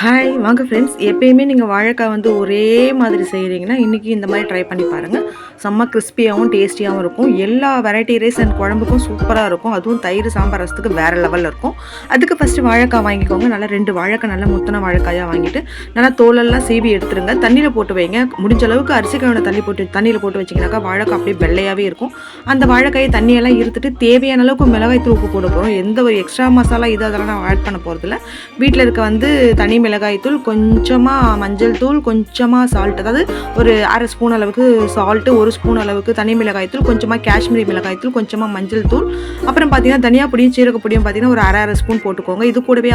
Hi வாங்க friends எப்பயுமே நீங்கள் வாழைக்காய் வந்து ஒரே மாதிரி செய்கிறீங்கன்னா இன்றைக்கி இந்த மாதிரி ட்ரை பண்ணி பாருங்கள் செம்ம கிறிஸ்பியாகவும் டேஸ்டியாகவும் இருக்கும். எல்லா வெரைட்டி ரைஸ் அண்ட் குழம்புக்கும் சூப்பராக இருக்கும். அதுவும் தயிர் சாம்பார் ரசத்துக்கு வேறு லெவலில் இருக்கும். அதுக்கு ஃபஸ்ட்டு வாழைக்காய் வாங்கிக்கோங்க. நல்லா ரெண்டு வாழைக்காய் நல்லா முத்தின வாழைக்காயாக வாங்கிட்டு நல்லா தோலெல்லாம் சீவி எடுத்துருங்க. தண்ணியில் போட்டு வைங்க. முடிஞ்ச அளவுக்கு அரிசி தண்ணி போட்டு தண்ணியில் போட்டு வச்சிங்கனாக்கா வாழைக்காய் அப்படியே வெள்ளையாகவே இருக்கும். அந்த வாழைக்காயை தண்ணியெல்லாம் இருத்துட்டு தேவையான அளவுக்கு மிளகாய் தூள் உப்பு போட போகிறோம் எந்த ஒரு எக்ஸ்ட்ரா மசாலா இது அதெல்லாம் நான் ஆட் பண்ண போகிறதில்ல வீட்டில் இருக்க வந்து தனி மிளகாய் தூள் கொஞ்சமாக மஞ்சள் தூள் கொஞ்சமாக சால்ட் அதாவது ஒரு அரை ஸ்பூன் அளவுக்கு சால்ட்டு ஒரு ஸ்பூன் அளவுக்கு தனி மிளகாய் தூள் கொஞ்சமாக காஷ்மீரி மிளகாய் தூள் கொஞ்சமாக மஞ்சள் தூள் அப்புறம் பார்த்தீங்கன்னா தனியாக பொடியும் சீரக பொடியும் பார்த்தீங்கன்னா ஒரு அரை அரை ஸ்பூன் போட்டுக்கோங்க. இது கூடவே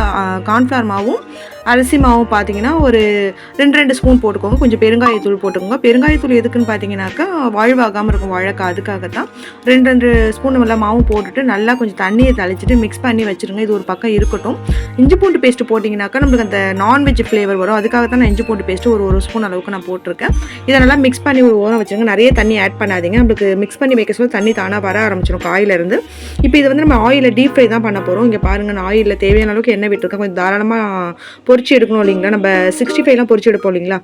கார்ன்ஃப்ளவர் மாவும் அரிசி மாவும் பார்த்தீங்கன்னா ஒரு ரெண்டு ரெண்டு ஸ்பூன் போட்டுக்கோங்க. கொஞ்சம் பெருங்காயத்தூள் போட்டுக்கோங்க. பெருங்காயத்தூள் எதுக்குன்னு பார்த்தீங்கன்னாக்கா வாழ்வாகாமல் இருக்கும் வாழைக்காய் அதுக்காக தான் ரெண்டு ரெண்டு ஸ்பூன் நல்லா மாவும் போட்டுட்டு நல்லா கொஞ்சம் தண்ணியை தெளிச்சிட்டு மிக்ஸ் பண்ணி வச்சுருங்க. இது ஒரு பக்கம் இருக்கட்டும். இஞ்சி பூண்டு பேஸ்ட்டு போட்டிங்கனாக்கா நம்மளுக்கு அந்த நான்வெஜ் ஃப்ளேவர் வரும். அதுக்காக தான் நான் இஞ்சி பூண்டு பேஸ்ட்டு ஒரு ஒரு ஸ்பூன் அளவுக்கு நான் போட்டிருக்கேன். இதை நல்லா மிக்ஸ் பண்ணி ஒரு ஓரம் வச்சுருங்க. நிறைய தண்ணி ஆட் பண்ணாதீங்க. நம்மளுக்கு மிக்ஸ் பண்ணி வைக்க சொல்ல தண்ணி தானாக வர ஆரம்பிச்சிடும் காயிலேருந்து. இப்போ இது வந்து நம்ம ஆயிலில் டீப் ஃப்ரை தான் பண்ண போகிறோம் இங்கே பாருங்கள் நான் ஆயிலில் தேவையான அளவுக்கு எண்ணெய் விட்டுருக்கேன். கொஞ்சம் தாராளமாக பொறிச்சு எடுக்கணும் இல்லைங்களா? நம்ம சிக்ஸ்டி ஃபைவ்லாம் பொறிச்சு எடுப்போம் இல்லைங்களா?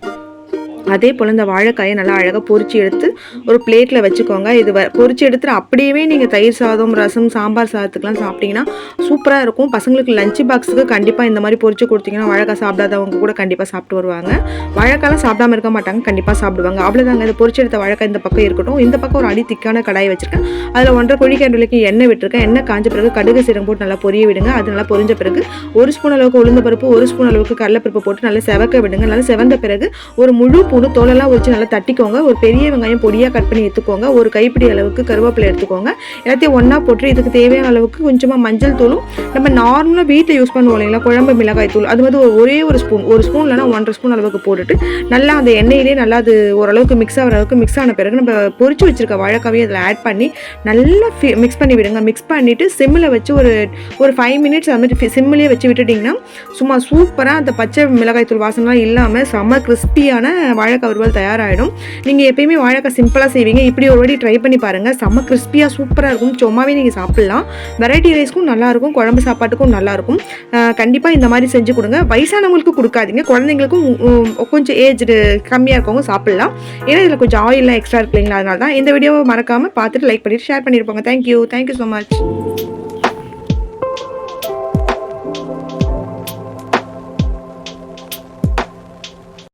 அதே போல் இந்த வாழைக்காயை நல்லா அழகாக பொரிச்சு எடுத்து ஒரு பிளேட்டில் வச்சுக்கோங்க. இது வ பொறிச்சு எடுத்துட்டு அப்படியே நீங்கள் தயிர் சாதம் ரசம் சாம்பார் சாதத்துக்குலாம் சாப்பிட்டீங்கன்னா சூப்பராக இருக்கும். பசங்களுக்கு லஞ்ச் பாக்ஸுக்கு கண்டிப்பாக இந்த மாதிரி பொரிச்சு கொடுத்தீங்கன்னா வாழைக்காய் சாப்பிடாதவங்க கூட கண்டிப்பாக சாப்பிட்டு வருவாங்க. வாழைக்காலாம் சாப்பிடாம இருக்க மாட்டாங்க கண்டிப்பாக சாப்பிடுவாங்க. அவ்வளோதாங்க இந்த பொறிச்சு எடுத்த வாழைக்காய் இந்த பக்கம் இருக்கட்டும். இந்த பக்கம் ஒரு அடி திக்கான கடாய் வச்சுருக்கேன். அதில் ஒன்றரை கொழிக்கண்டுலைக்கு எண்ணெய் விட்டுருக்கேன். எண்ணெய் காஞ்ச பிறகு கடுகு சீரம் போட்டு நல்லா பொரிய விடுங்க. அது நல்லா பொரிஞ்ச பிறகு ஒரு ஸ்பூன் அளவுக்கு உளுந்த பருப்பு ஒரு ஸ்பூன் அளவுக்கு கடலைப்பருப்பு போட்டு நல்லா செவக்க விடுங்க. நல்லா செவந்த பிறகு ஒரு முழு பூண்டு தோலெல்லாம் வச்சு நல்லா தட்டிக்கோங்க. ஒரு பெரிய வெங்காயம் பொடியாக கட் பண்ணி எடுத்துக்கோங்க. ஒரு கைப்பிடி அளவுக்கு கருவேப்பிலை எடுத்துக்கோங்க. எல்லாத்தையும் ஒன்றா போட்டு இதுக்கு தேவையான அளவுக்கு கொஞ்சமாக மஞ்சள் தூளும் நம்ம நார்மலாக வீட்டில் யூஸ் பண்ணுவோம் இல்லைங்களா குழம்பு மிளகாய் தூள். அது வந்து ஒரு- ஒரே ஒரு ஸ்பூன் ஒரு ஸ்பூன் இல்லைனா ஒன்றரை ஸ்பூன் அளவுக்கு போட்டுட்டு நல்லா அந்த எண்ணெயிலே நல்லா அது ஓரளவுக்கு மிக்ஸ் ஆகிற அளவுக்கு மிக்ஸ் ஆன பிறகு நம்ம பொறிச்சு வச்சிருக்க வாழைக்காவையும் அதில் ஆட் பண்ணி நல்லா மிக்ஸ் பண்ணி விடுங்க. மிக்ஸ் பண்ணிவிட்டு சிம்மில் வச்சு ஒரு ஒரு ஃபைவ் மினிட்ஸ் அது மாதிரி சிம்மிலே வச்சு விட்டுட்டிங்கன்னா சும்மா சூப்பராக அந்த பச்சை மிளகாய் தூள் வாசனைலாம் இல்லாமல் செம்ம கிறிஸ்பியான வாழைக்காய் வறுவல் தயாராகிடும் நீங்கள் எப்பயுமே வாழைக்காய் சிம்பிளாக செய்வீங்க. இப்படி ஒரு வாட்டி ட்ரை பண்ணி பாருங்கள் செம்ம கிறிஸ்பியாக சூப்பராக இருக்கும். சும்மாவே நீங்கள் சாப்பிட்லாம். வெரைட்டி ரைஸ்க்கும் நல்லாயிருக்கும் குழம்பு சாப்பாட்டுக்கும் நல்லாயிருக்கும் கண்டிப்பாக இந்த மாதிரி செஞ்சு கொடுங்க. வயசானவங்களுக்கு கொடுக்காதீங்க. குழந்தைங்களுக்கும் கொஞ்சம் ஏஜ் கம்மியாக இருக்கவங்க சாப்பிட்லாம். ஏன்னா இதில் கொஞ்சம் ஆயிலெலாம் எக்ஸ்ட்ரா இருக்கு இல்லைங்களா? அதனால தான் இந்த வீடியோவை மறக்காமல் பார்த்துட்டு லைக் பண்ணிட்டு ஷேர் பண்ணியிருப்பாங்க தேங்க்யூ தேங்க்யூ ஸோ மச்